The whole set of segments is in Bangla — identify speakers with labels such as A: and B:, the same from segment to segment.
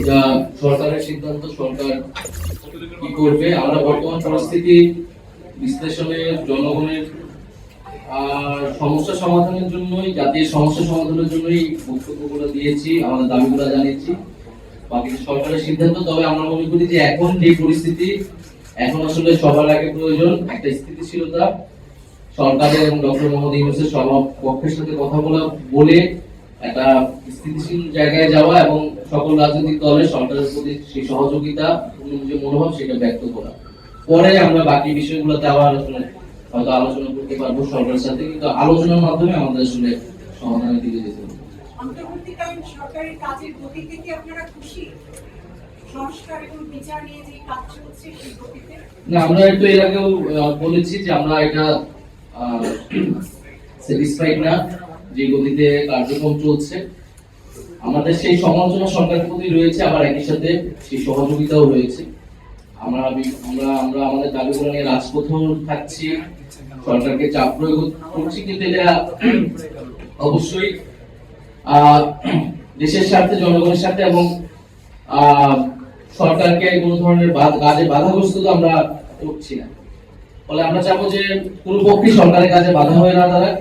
A: এটা সরকারের সিদ্ধান্ত, সরকার কি করবে? আমরা বর্তমান পরিস্থিতি বিশ্লেষণের জনগণের আর সমস্যা সমাধানের জন্যই, জাতীয় সমস্যা সমাধানের জন্যই বক্তব্যগুলো দিয়েছি, আমাদের দাবিগুলো জানিয়েছি। বাকি সরকারের সিদ্ধান্ত, তবে আমরা মনে করি যে এখন যে পরিস্থিতি, এখন আসলে সবার আগে প্রয়োজন একটা স্থিতিশীলতা। সরকারের এবং ডক্টর মোহাম্মদ ইউনুসের সবার পক্ষের সাথে কথা বলা, বলে একটা স্থিতিশীল জায়গায় যাওয়া এবং সকল রাজনৈতিক দলের সরকারের প্রতি সেই সহযোগিতা যে মনোভাব সেটা ব্যক্ত করা। পরে আমরা বাকি বিষয়গুলোতে আবার আসলে হয়তো আলোচনা করতে পারব সরকারের সাথে কিন্তু আলোচনার মাধ্যমে আমাদের আসলে সমাধানের দিকে যেতে হবে।
B: অন্তর্বর্তীকালীন সরকারের কাজের গতিতে কি আপনারা খুশি?
A: না আমরা তো এর আগেও বলেছি যে আমরা এটা স্যাটিসফাইড না যে গতিতে কার্যক্রম চলছে। আমাদের সেই সমালোচনা সরকারের প্রতি রয়েছে, আবার একই সাথে সেই সহযোগিতাও রয়েছে। আমরা আমরা আমরা আমাদের দাবিগুলো নিয়ে রাজপথেও থাকছি, সরকারকে চাপ প্রয়োগ করছি, কিন্তু এটা অবশ্যই দেশের স্বার্থে, জনগণের স্বার্থে এবং সরকারকে কোনো ধরনের কাজে বাধাগ্রস্ত তো আমরা করছি না। ফলে আমরা চাবো যে কোনো পক্ষই সরকারের কাজে বাধা হয়ে না দাঁড়ায়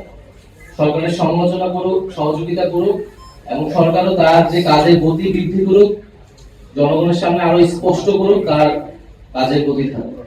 A: সরকারের সমালোচনা করুক, সহযোগিতা করুক এবং সরকারও তার যে কাজের গতি বৃদ্ধি করুক, জনগণের সামনে আরও স্পষ্ট করুক, তার কাজের গতি থাকুক।